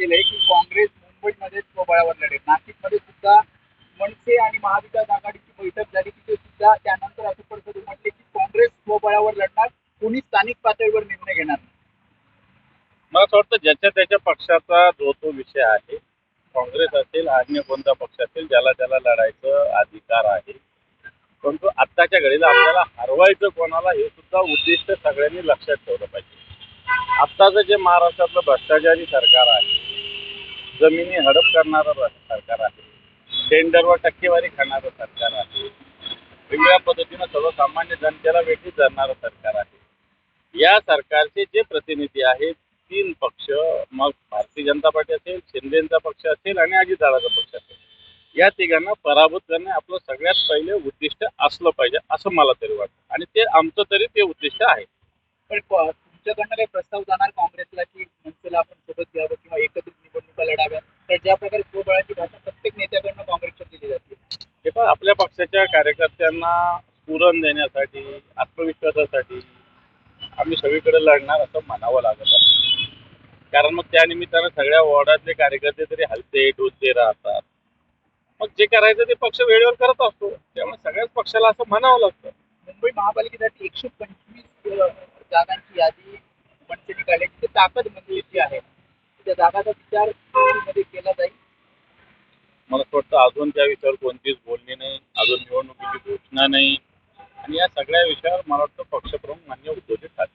केलंय की काँग्रेस मुंबईमध्येच स्वबळावर लढेल नाशिकमध्ये सुद्धा मनसे आणि महाविकास आघाडीची बैठक झाली तिथे सुद्धा त्यानंतर असं परिषद म्हटले की काँग्रेस स्वबळावर लढणार कोणी स्थानिक पातळीवर निर्णय घेणार नाही. मला असं वाटतं ज्याच्या त्याच्या पक्षाचा जो तो विषय आहे काँग्रेस असेल अन्य कोणता पक्ष असेल ज्याला त्याला लढायचं अधिकार आहे परंतु आत्ताच्या घडीला आपल्याला हरवायचं कोणाला हे सुद्धा उद्दिष्ट सगळ्यांनी लक्षात ठेवलं पाहिजे आत्ताचं जे महाराष्ट्रातलं भ्रष्टाचारी सरकार आहे जमिनी हडप करणारं सरकार आहे. टेंडरवर टक्केवारी खाणारं सरकार आहे. वेगवेगळ्या पद्धतीनं सर्वसामान्य जनतेला वेठीत धरणारं सरकार आहे. या सरकारचे जे प्रतिनिधी आहेत तीन पक्ष मग भारतीय जनता पार्टी असेल शिंदेचा पक्ष असेल आणि अजितदादाचा पक्ष असेल. या तिघांना पराभूत करणे आपलं सगळ्यात पहिले उद्दिष्ट असलं पाहिजे असं मला तरी वाटतं. आणि ते आमचं तरी ते उद्दिष्ट आहे. पण तुमच्याकडनं काही प्रस्ताव जाणार तर ज्या प्रकारे स्वबळाची भाषा प्रत्येक नेत्याकडनं काँग्रेसच्या केली जाते. हे पण आपल्या पक्षाच्या कार्यकर्त्यांना स्फुरण देण्यासाठी आत्मविश्वासासाठी आम्ही सगळीकडे लढणार असं म्हणावं लागत आहे. कारण मग त्या निमित्तानं सगळ्या वॉर्डातले कार्यकर्ते तरी हलते डोलते राहतात. मग जे करायचं ते पक्ष वेळेवर करत असतो. त्यामुळे सगळ्याच पक्षाला असं म्हणावं लागतं. मुंबई महापालिकेसाठी एकशे पंचवीस जागांची यादी मनसेने काढल्याची ती ताकद जागाचा विचारमध्ये केला जाईल. मला वाटतं अजून त्या विषयावर कोणतीच बोलणी नाही अजून निवडणुकीची घोषणा नाही. आणि या सगळ्या विषयावर मला वाटतं पक्षप्रमुख मान्य उद्धवजी ठाकरे